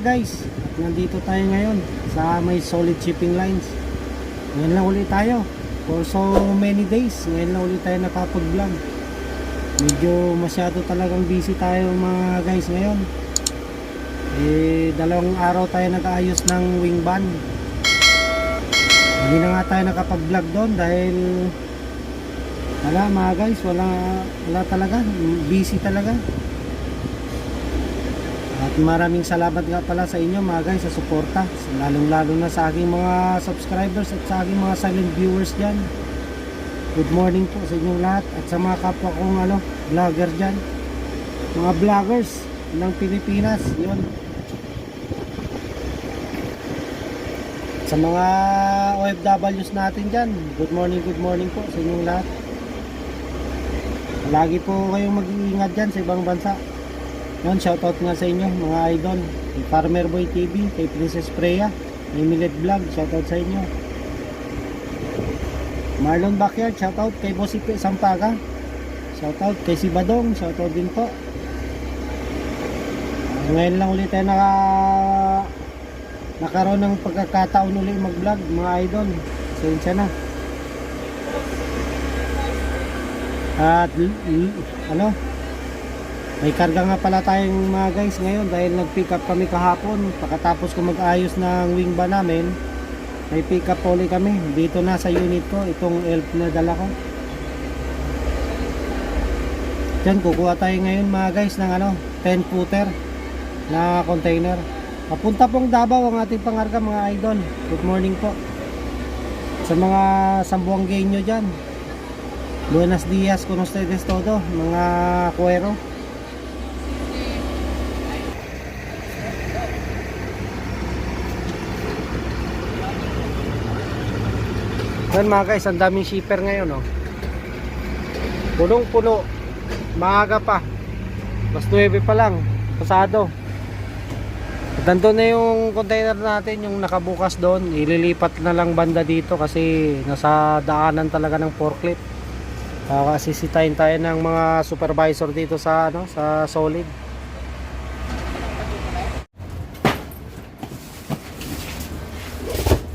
guys. Nandito tayo ngayon sa may solid shipping lines. Ngayon lang ulit tayo. For so many days Ngayon lang ulit tayo nakapag vlog Medyo masyado talagang busy tayo mga guys ngayon. Eh dalawang araw tayo nag-aayos ng wing ban Hindi na nga tayo nakapag vlog doon dahil wala mga guys, wala, wala talaga, busy talaga. At maraming salamat nga pala sa inyo mga guys sa suporta, lalong lalo na sa aking mga subscribers at sa aking mga silent viewers dyan. Good morning po sa inyong lahat at sa mga kapwa kong ano, vlogger dyan. Mga vloggers ng Pilipinas, yun. Sa mga OFWs natin dyan, good morning, good morning po sa inyong lahat. Lagi po kayong mag-iingat dyan sa ibang bansa. Yun, shoutout nga sa inyo mga idol. Farmer Boy TV, kay Princess Freya, kay Vlog, shoutout sa inyo. Marlon Backyard, shoutout kay Boss Sampaga. Shoutout kay si Badong, shoutout din po. Ngayon lang ulit tayo naka nakaroon ng pagkakataon ulit mag-vlog mga idol. Pasensya na. At ano? May karga nga pala tayong mga guys ngayon dahil nag-pick up kami kahapon. Pagkatapos ko mag-ayos ng wing ba namin, may pick up ulit kami. Dito na sa unit ko, itong elf na dala ko. Diyan, kukuha tayo ngayon mga guys ng ano, 10 footer na container. Papunta pong Davao ang ating pangarga mga idol. Good morning po. Sa mga sambuanggenyo dyan, Buenos dias con ustedes todo, mga kuwero. Yan mga guys, ang daming shipper ngayon oh. Punong puno. Maaga pa. Mas 9 pa lang. Pasado. At nandun na yung container natin, yung nakabukas doon. Ililipat na lang banda dito kasi nasa daanan talaga ng forklift. Uh, sisitahin tayo ng mga supervisor dito sa ano sa solid.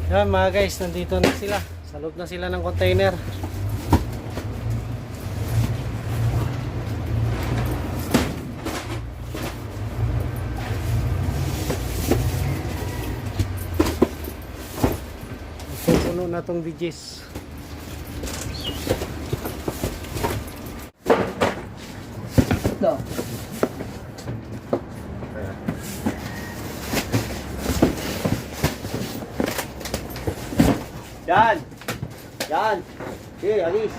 Yan mga guys, nandito na sila. Sa loob na sila ng container. Puno na tong DJs. No. Yan! Yan! Sige, alis!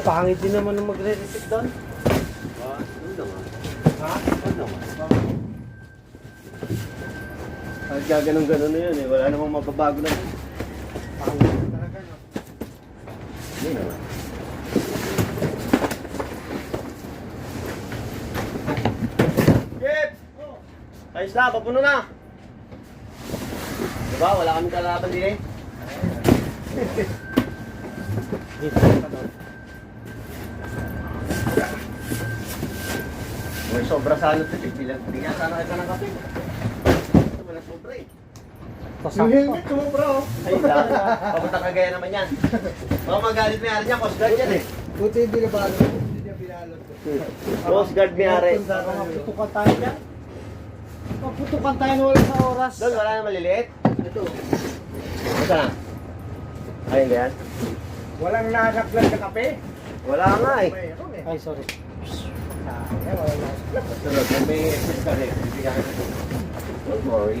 Pangit din naman ng magre-repeat doon. Ah, ano naman? Ha? Ano naman? Kahit gaganong-ganon na yun eh, wala namang mababago na yun. Pangit talaga no. Hindi naman. Jeep! Ayos na, papuno na! Diba, wala kaming kalaban din eh. Dito ka. May sobra sana ito, eh. Bilang, bigyan sana kita ng kape. Ito, wala sobra eh. Pasakto. sumubra oh. Ay, dahil. Papunta kagaya naman yan. Baka magalit may ari niya, Coast Guard yan eh. Buti hindi na ba Hindi niya pinalot ko. Coast Guard may ari. Maputukan tayo dyan. Maputukan tayo na wala sa oras. Doon, wala na maliliit. Ito. Basta na. Ayun ba yan? Walang nasaklan sa kape. Wala nga eh. Eh. Ay, sorry. Sayang, walang nasaklan. Sunod, may bibigyan ka rin. Don't worry.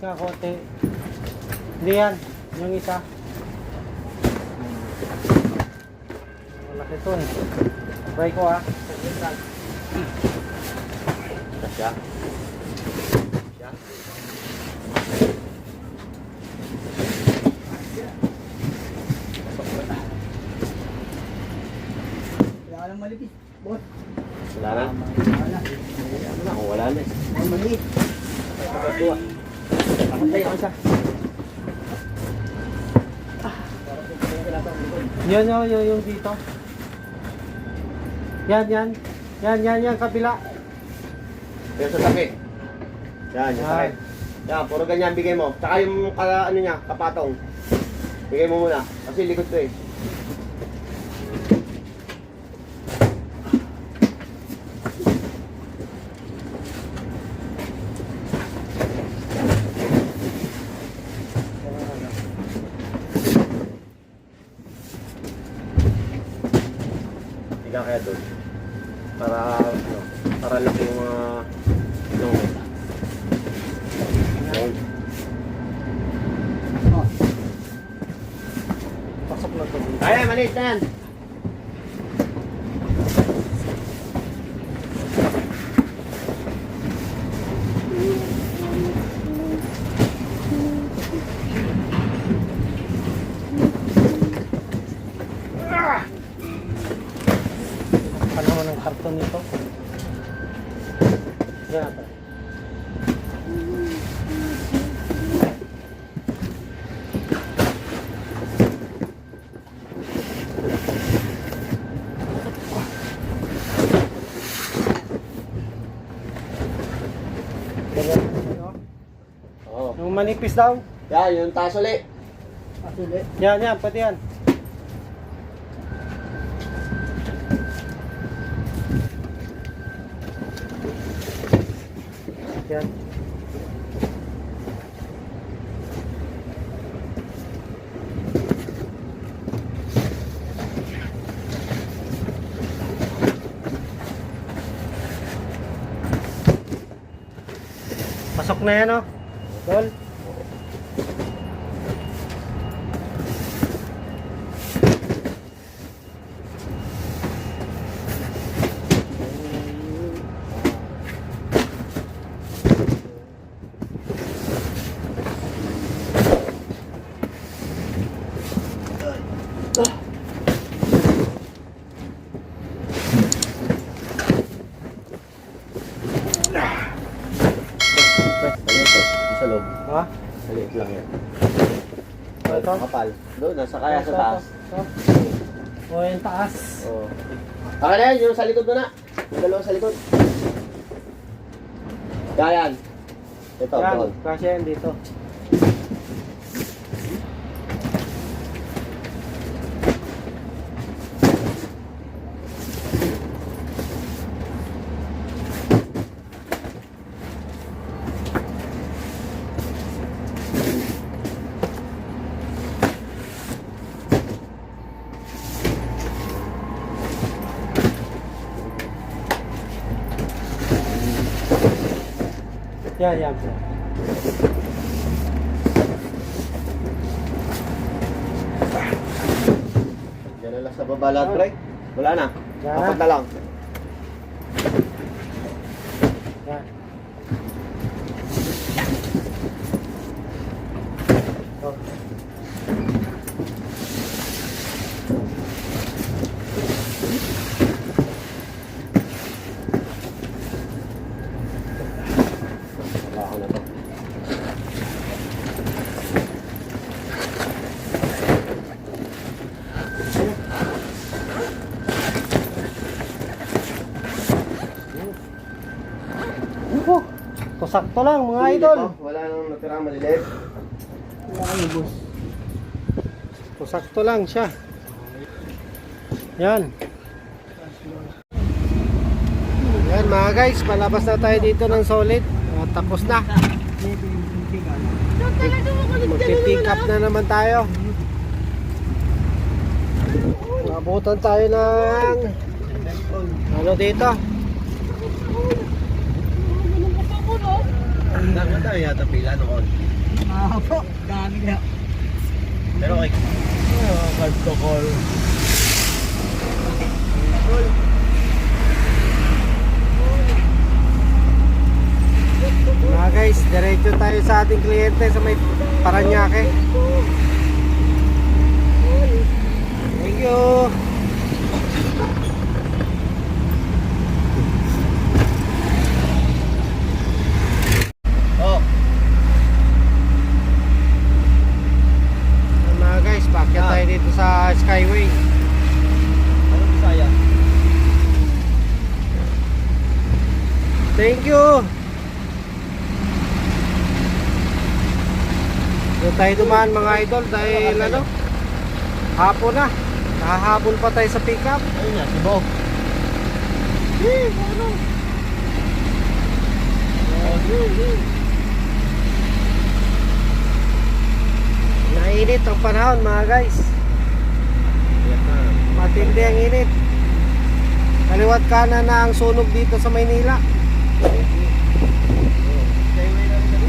Manipis nga konti. Hindi yan. Yung isa. Malaki to eh. Try ko ah. Kasya. Kasya. Wala nang malipis. Boss. Wala na? Wala na. Wala na, wala na eh. Ang maliit. Pagkatuwa. Yan yun, yun, yung dito. Yan, yan. Yan, yan, yan, kabila. Pero sa taki. Yan, yung Yan. taki. Yan, puro ganyan bigay mo. Tsaka yung ka, ano niya, kapatong. Bigay mo muna. Kasi likod to eh. Bigyan kaya doon. Para, ano, para laki yung mga, ano, yun. Oh. Pasok na to dito. Ay, maliit na manipis daw. Yan, yung taas ulit. Asuli. Yan, yan, pati yan. Yan. Pasok na yan, oh. Tol. Loob. Ha? Maliit lang yan. Ito? Kapal. Doon, nasa kaya sa taas. O, yung taas. Oo. Akin na yan, yung sa likod mo na. Yung dalawa sa likod. Yan. Ito, Yan, kasi yan dito. Yan, yan. Yan na lang sa baba lahat, pre. Wala na. Apat na lang. Yan. To sakto lang mga idol. pa. Wala nang natirang maliliit. Wala kami, boss. To sakto lang siya. Yan. Yan mga guys, palabas na tayo dito ng solid. At tapos na. Magpipick up na naman tayo. Abutan tayo ng ano dito? Dapat tayo yata pila noon. Ah, po. Dami na. Pero kay... Ah, card to call. Mga guys, diretso tayo sa ating kliyente sa may Paranaque. Thank you. Oh, Ayan, Mga guys, paakyat tayo dito sa Skyway. ano Bisaya? Thank you. Doon tayo dumaan mga idol dahil ano, hapon na. Nakahabol pa tayo sa pickup. Ayun nga, si Bo. Eh, ano? Nainit ang panahon mga guys. Na. Matindi ang init. Kaliwat kanan na ang sunog dito sa Maynila. Skyway na rin kami.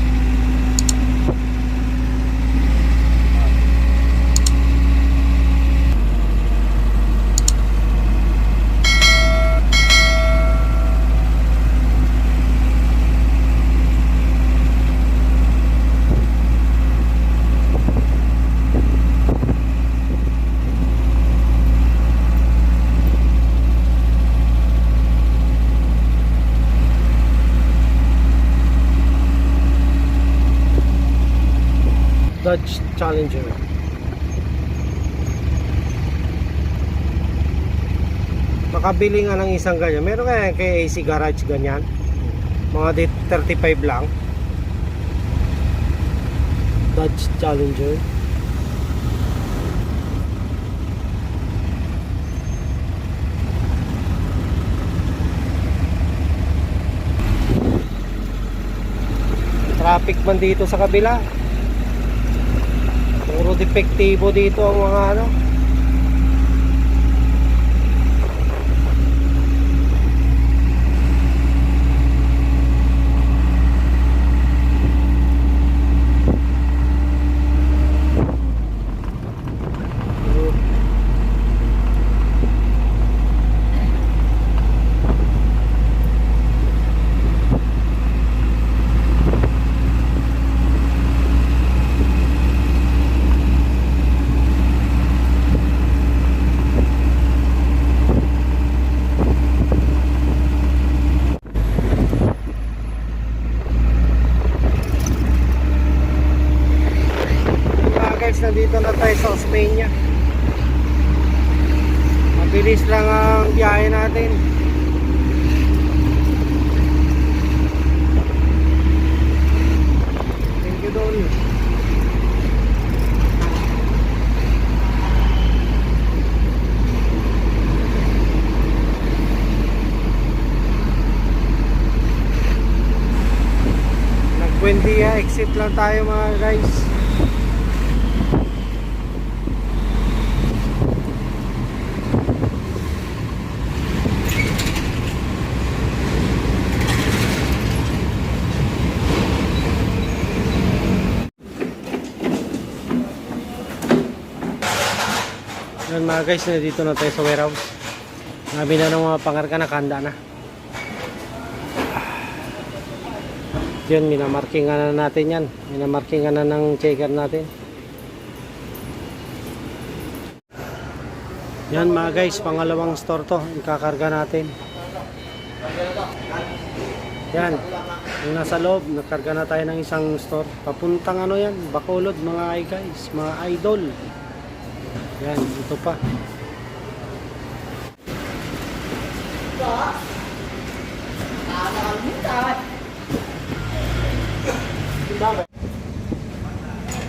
Dodge Challenger. Makabili nga ng isang ganyan. Meron kaya kay AC Garage ganyan? Mga di 35 lang. Dodge Challenger. Traffic man dito sa kabila. Depektibo dito ang mga ano. Mga guys, nandito na tayo sa Osmeña. Mabilis lang ang biyahe natin. Thank you, Don. Nagbuendia, exit lang tayo mga guys. Yan mga guys, dito na tayo sa warehouse. Nabi na ng mga pangarga na kanda na. Yun, minamarkingan na natin yan. Minamarkingan na ng checker natin. Yan mga guys, pangalawang store to. Ikakarga natin. Yan. Yung nasa loob, nakarga na tayo ng isang store. Papuntang ano yan, Bacolod mga guys, mga idol. Yan, ito pa.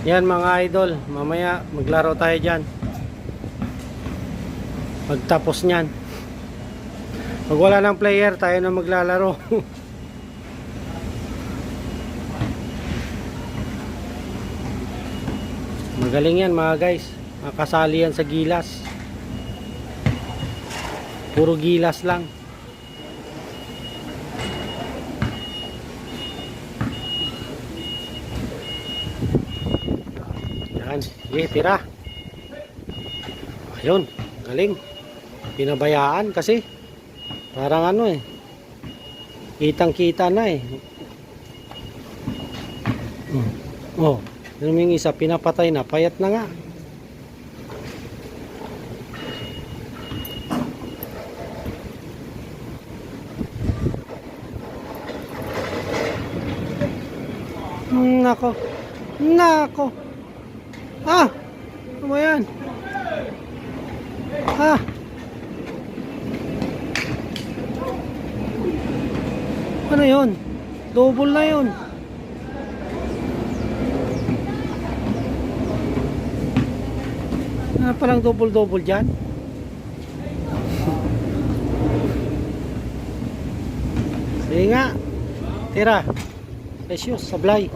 Yan mga idol, mamaya maglaro tayo dyan. Pagtapos nyan. Pag wala ng player, tayo na maglalaro. Magaling yan mga guys. Makasali yan sa gilas. Puro gilas lang. Yan. Sige, tira. Ayun. Galing. Pinabayaan kasi. Parang ano eh. Kitang kita na eh. Hmm. Oh. Yung yung isa pinapatay na. Payat na nga. Nako. Nako. Ah! Ano yan? Ah! Ano yun? Double na yun. Ano palang double-double dyan? Sige nga. Tira. Precious, sablay.